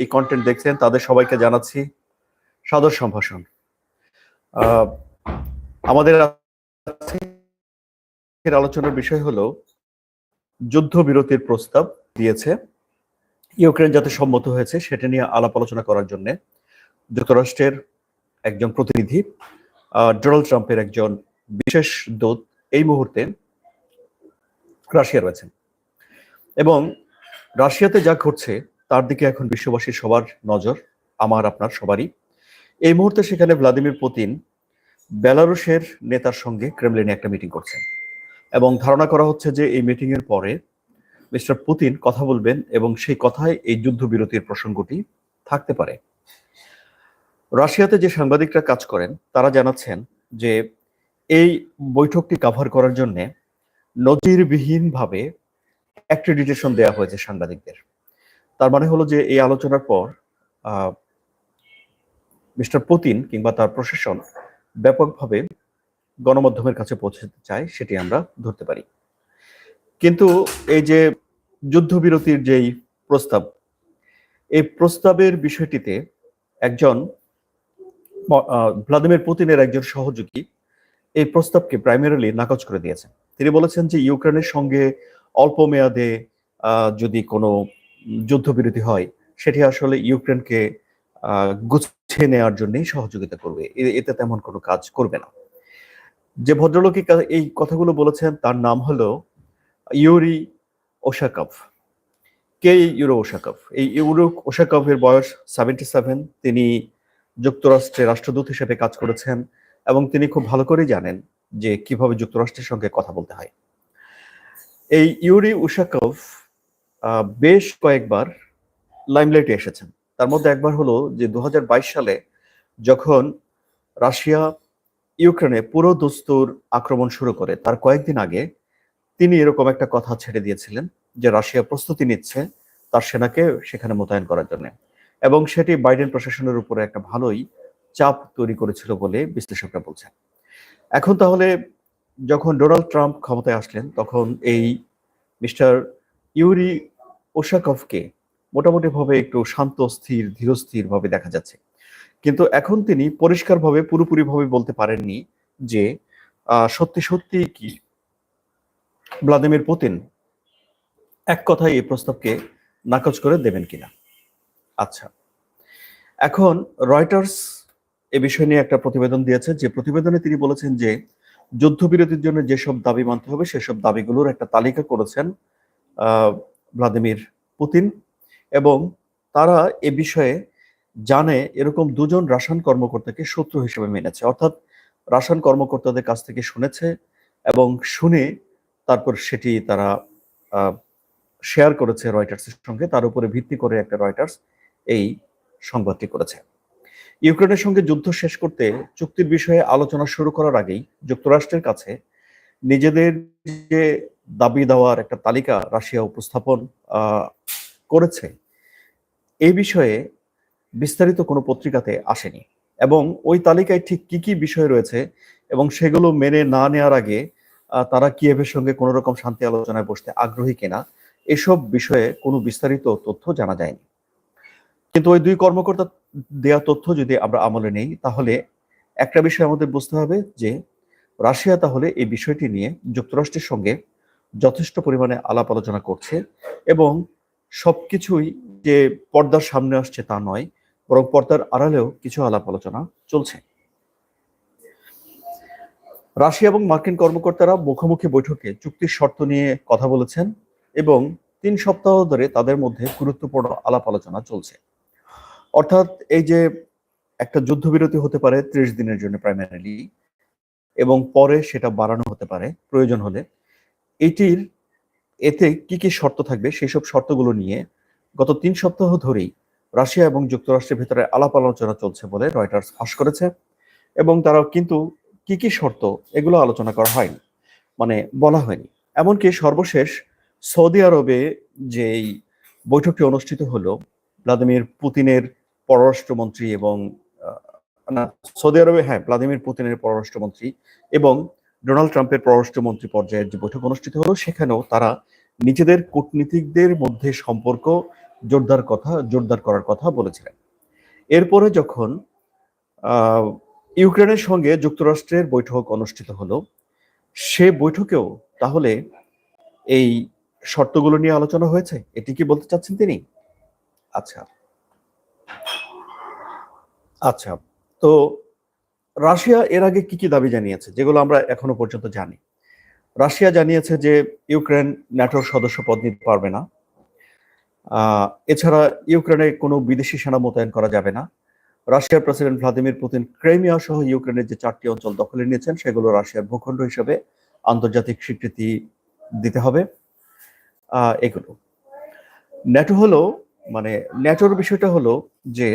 এই কন্টেন্ট দেখছেন, তাদের সবাইকে জানাচ্ছি সাদর সম্ভাষণ। আমাদের আলোচনার বিষয় হলো যুদ্ধবিরতির প্রস্তাব দিয়েছে। ইউক্রেন যাতে সম্মত হয়েছে, সেটা নিয়ে আলাপ আলোচনা করার জন্য যুক্তরাষ্ট্রের একজন প্রতিনিধি ডোনাল্ড ট্রাম্পের একজন বিশেষ দূত এই মুহূর্তে রাশিয়া রয়েছেন। এবং রাশিয়াতে যা ঘটছে তার দিকে এখন বিশ্ববাসীর সবার নজর, আমার, আপনার সবারই। এই মুহূর্তে সেখানে ভ্লাদিমির পুতিন বেলারুশের নেতার সঙ্গে ক্রেমলিনে একটা মিটিং করছেন। এবং ধারণা করা হচ্ছে যে এই মিটিং এর পরে মিস্টার পুতিন কথা বলবেন এবং সেই কথায় এই যুদ্ধবিরতির প্রসঙ্গটি থাকতে পারে। রাশিয়াতে যে সাংবাদিকরা কাজ করেন, তারা জানাচ্ছেন যে এই বৈঠকটি কাভার করার জন্য নজিরবিহীনভাবে অ্যাক্রেডিটেশন দেওয়া হয়েছে সাংবাদিকদের। তার মানে হলো যে এই আলোচনার পর মিস্টার পুতিন কিংবা তার প্রশাসন ব্যাপকভাবে গণমাধ্যমের কাছে পৌঁছাতে চায় সেটি আমরা ধরতে পারি। কিন্তু এই যে যুদ্ধবিরতির যেই প্রস্তাব, এই প্রস্তাবের বিষয়টিতে একজন ভ্লাদিমির পুতিনের একজন সহযোগী এই প্রস্তাবকে প্রাইমারিলি নাকচ করে দিয়েছেন। তিনি বলেছেন যে ইউক্রেনের সঙ্গে অল্প মেয়াদে যদি কোনো যুদ্ধবিরতি হয়, সেটি আসলে ইউক্রেনকে গুছিয়ে নেওয়ার জন্যই সহযোগিতা করবে। এতে তেমন কোনো কাজ করবে না। যে ভদ্রলোক এই কথাগুলো বলেছেন, তার নাম হলো ইউরি ওশাকভ। কে ইউরো ওশাকভ? এই ইউরো ওশাকভের বয়স সেভেন্টি সেভেন। তিনি যুক্তরাষ্ট্রের রাষ্ট্রদূত হিসেবে কাজ করেছেন এবং তিনি খুব ভালো করেই জানেন যে কীভাবে যুক্তরাষ্ট্রের সঙ্গে কথা বলতে হয়। এই ইউরি উশাকভ বেশ কয়েকবার লাইমলাইটে এসেছেন। তার মধ্যে একবার হলো যে দু হাজার বাইশ সালে যখন রাশিয়া ইউক্রেনে পুরো দস্তুর আক্রমণ শুরু করে, তার কয়েকদিন আগে তিনি এরকম একটা কথা ছেড়ে দিয়েছিলেন যে রাশিয়া প্রস্তুতি নিচ্ছে তার সেনাকে সেখানে মোতায়েন করার জন্য। এবং সেটি বাইডেন প্রশাসনের উপরে একটা ভালোই চাপ তৈরি করেছিল বলে বিশ্লেষকরা বলছেন। এখন তাহলে যখন ডোনাল্ড ট্রাম্প ক্ষমতায় আসলেন, তখন এই মিস্টার ইউরি ওশাকভকে মোটামুটি ভাবে একটু শান্ত, স্থির ধীরস্থির ভাবে দেখা যাচ্ছে। কিন্তু এখন তিনি পরিষ্কারভাবে পুরোপুরি ভাবে বলতে পারেননি যে সত্যি সত্যি কি ভ্লাদিমির পুতিন এক কথায় এই প্রস্তাবকে নাকচ করে দেবেন কিনা? আচ্ছা এখন রয়টার্স এ বিষয় নিয়ে একটা প্রতিবেদন দিয়েছে যে, প্রতিবেদনে তিনি বলেছেন যে, যুদ্ধবিরতির জন্য যেসব দাবি মানতে হবে, সেসব দাবিগুলোর একটা তালিকা করেছেন ভ্লাদিমির পুতিন এবং তারা এ বিষয়ে জানে এরকম দুজন রাসায়ন কর্মকর্তাকে শত্রু হিসেবে মেনেছে। অর্থাৎ রাসায়ন কর্মকর্তাদের কাছ থেকে শুনেছে এবং শুনে তারপর সেটি তারা শেয়ার করেছে রয়টার্সের সঙ্গে। তার উপরে ভিত্তি করে একটা রয়টার্স এই সংবাদটি করেছে। ইউক্রেনের সঙ্গে যুদ্ধ শেষ করতে চুক্তির বিষয়ে আলোচনা শুরু করার আগেই যুক্তরাষ্ট্রের কাছে নিজেদের যে দাবি দেওয়ার একটা তালিকা রাশিয়া উপস্থাপন করেছে। এই বিষয়ে বিস্তারিত কোনো পত্রিকাতে আসেনি। এবং ওই তালিকায় ঠিক কি কি বিষয় রয়েছে এবং সেগুলো মেনে না নেওয়ার আগে তারা কিয়েভের সঙ্গে কোনো রকম শান্তি আলোচনায় বসতে আগ্রহী কিনা, এসব বিষয়ে কোনো বিস্তারিত তথ্য জানা যায়নি। কিন্তু ওই দুই কর্মকর্তা দেয়া তথ্য যদি আমরা আমলে নেই, তাহলে একটা বিষয় আমাদের বুঝতে হবে যে, রাশিয়া তাহলে এই বিষয়টি নিয়ে যুক্তরাষ্ট্রের সঙ্গে যথেষ্ট পরিমাণে আলাপ আলোচনা করছে এবং সবকিছুই যে পর্দার সামনে আসছে তা নয়, বরং পর্দার আড়ালেও কিছু আলাপ আলোচনা চলছে। রাশিয়া এবং মার্কিন কর্মকর্তারা মুখোমুখি বৈঠকে চুক্তির শর্ত নিয়ে কথা বলেছেন এবং তিন সপ্তাহ ধরে তাদের মধ্যে গুরুত্বপূর্ণ আলাপ আলোচনা চলছে। অর্থাৎ এই যে একটা যুদ্ধবিরতি হতে পারে, ত্রিশ দিনের জন্য প্রাইমারিলি এবং পরে সেটা বাড়ানো হতে পারে, প্রয়োজন হলে। এটির এতে কি কি শর্ত থাকবে? সেই সব শর্তগুলো নিয়ে গত তিন সপ্তাহ ধরেই রাশিয়া এবং যুক্তরাষ্ট্রের ভেতরে আলাপ আলোচনা চলছে বলে রয়টার্স ফাঁস করেছে এবং তারা কিন্তু কি কি শর্ত এগুলো আলোচনা করা হয়নি মানে বলা হয়নি। এমনকি সর্বশেষ সৌদি আরবে যেই বৈঠকটি অনুষ্ঠিত হলো, ভ্লাদিমির পুতিনের পররাষ্ট্রমন্ত্রী এবং সৌদি আরবে হ্যাঁ ভ্লাদিমির পুতিনের পররাষ্ট্রমন্ত্রী এবং ডোনাল্ড ট্রাম্পের পররাষ্ট্রমন্ত্রী পর্যায়ের যে বৈঠক অনুষ্ঠিত হলো, সেখানেও তারা নিজেদের কূটনীতিকদের মধ্যে সম্পর্ক জোরদার কথা, জোরদার করার কথা বলেছিলেন। এরপরে যখন ইউক্রেনের সঙ্গে যুক্তরাষ্ট্রের বৈঠক অনুষ্ঠিত হলো, সে বৈঠকেও তাহলে এই শর্তগুলো নিয়ে আলোচনা হয়েছে? এটি কি বলতে চাচ্ছেন তিনি? আচ্ছা। আচ্ছা তো রাশিয়া এর আগে কি কি দাবি জানিয়েছে, যেগুলো আমরা এখনও পর্যন্ত জানি। রাশিয়া জানিয়েছে যে ইউক্রেন ন্যাটোর সদস্য পদ নিতে পারবে না। এছাড়া ইউক্রেনে কোনো বিদেশি সেনা মোতায়েন করা যাবে না। রাশিয়ার প্রেসিডেন্ট ভ্লাদিমির পুতিন ক্রেমিয়া সহ ইউক্রেনের যে চারটি অঞ্চল দখলে নিয়েছেন, সেগুলো রাশিয়ার ভূখণ্ড হিসেবে আন্তর্জাতিক স্বীকৃতি দিতে হবে। এগুলো। ন্যাটো হলো মানে ন্যাটোর বিষয়টা হলো যে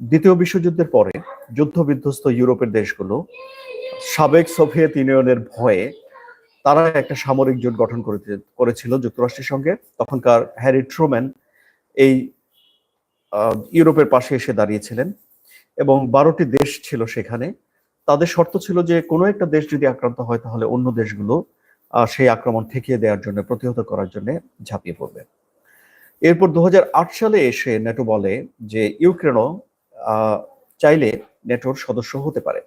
দ্বিতীয় বিশ্বযুদ্ধের পরে যুদ্ধ বিধ্বস্ত ইউরোপের দেশগুলো সাবেক সোভিয়েত ইউনিয়নের ভয়ে তারা একটা সামরিক জোট গঠন করেছে, করেছিল যুক্তরাষ্ট্রের সঙ্গে। তখনকার হ্যারি ট্রুম্যান এই ইউরোপের পাশে এসে দাঁড়িয়েছিলেন এবং বারোটি দেশ ছিল সেখানে। তাদের শর্ত ছিল যে কোনো একটা দেশ যদি আক্রান্ত হয় তাহলে অন্য দেশগুলো সেই আক্রমণ ঠেকিয়ে দেওয়ার জন্য, প্রতিহত করার জন্য ঝাঁপিয়ে পড়বে। এরপর দু হাজার আট সালে এসে নেটো বলে যে ইউক্রেনও চাইলে নেটোর সদস্য হতে পারে।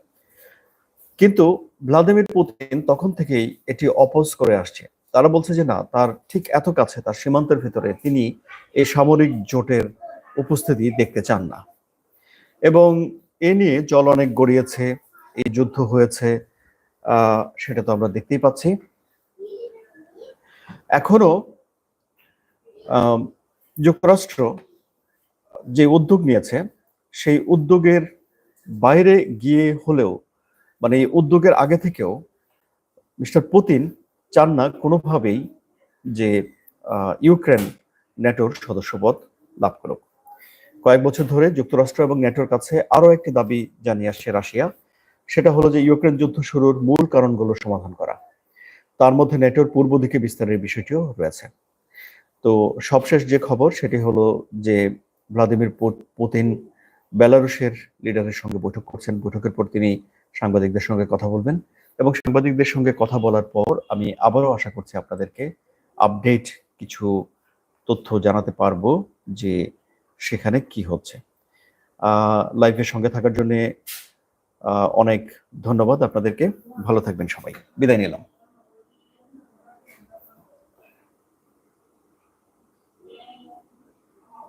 কিন্তু ভ্লাদিমির পুতিন তখন থেকেই এটি অপোজ করে আসছে। তারা বলছে যে, না, তার ঠিক এত কাছে, তার সীমান্তের ভিতরে তিনি এই সামরিক জোটের উপস্থিতি দেখতে চান না। এবং এ নিয়ে জল অনেক গড়িয়েছে, এই যুদ্ধ হয়েছে সেটা তো আমরা দেখতেই পাচ্ছি। এখনও যুক্তরাষ্ট্র যে উদ্যোগ নিয়েছে সেই উদ্যোগের বাইরে গিয়ে হলেও মানে এই উদ্যোগের আগে থেকেও মিস্টার পুতিন চান না কোনোভাবেই যে ইউক্রেন ন্যাটোর সদস্যপদ লাভ করুক। কয়েক বছর ধরে যুক্তরাষ্ট্র এবং ন্যাটোর কাছে আরও একটি দাবি জানিয়ে আসছে রাশিয়া। সেটা হলো যে, ইউক্রেন যুদ্ধ শুরুর মূল কারণগুলো সমাধান করা। তার মধ্যে ন্যাটোর পূর্ব দিকে বিস্তারের বিষয়টিও রয়েছে। তো সবশেষ যে খবর, সেটি হলো যে, ভ্লাদিমির পুতিন বেলারুশের লিডারের সঙ্গে বৈঠক করছেন। বৈঠকের পর তিনি সাংবাদিকদের সঙ্গে কথা বলবেন এবং সাংবাদিকদের সঙ্গে কথা বলার পর আমি আবারও আশা করছি আপনাদেরকে আপডেট কিছু তথ্য জানাতে পারব যে সেখানে কি হচ্ছে। লাইভের সঙ্গে থাকার জন্য অনেক ধন্যবাদ আপনাদেরকে। ভালো থাকবেন সবাই। বিদায় নিলাম।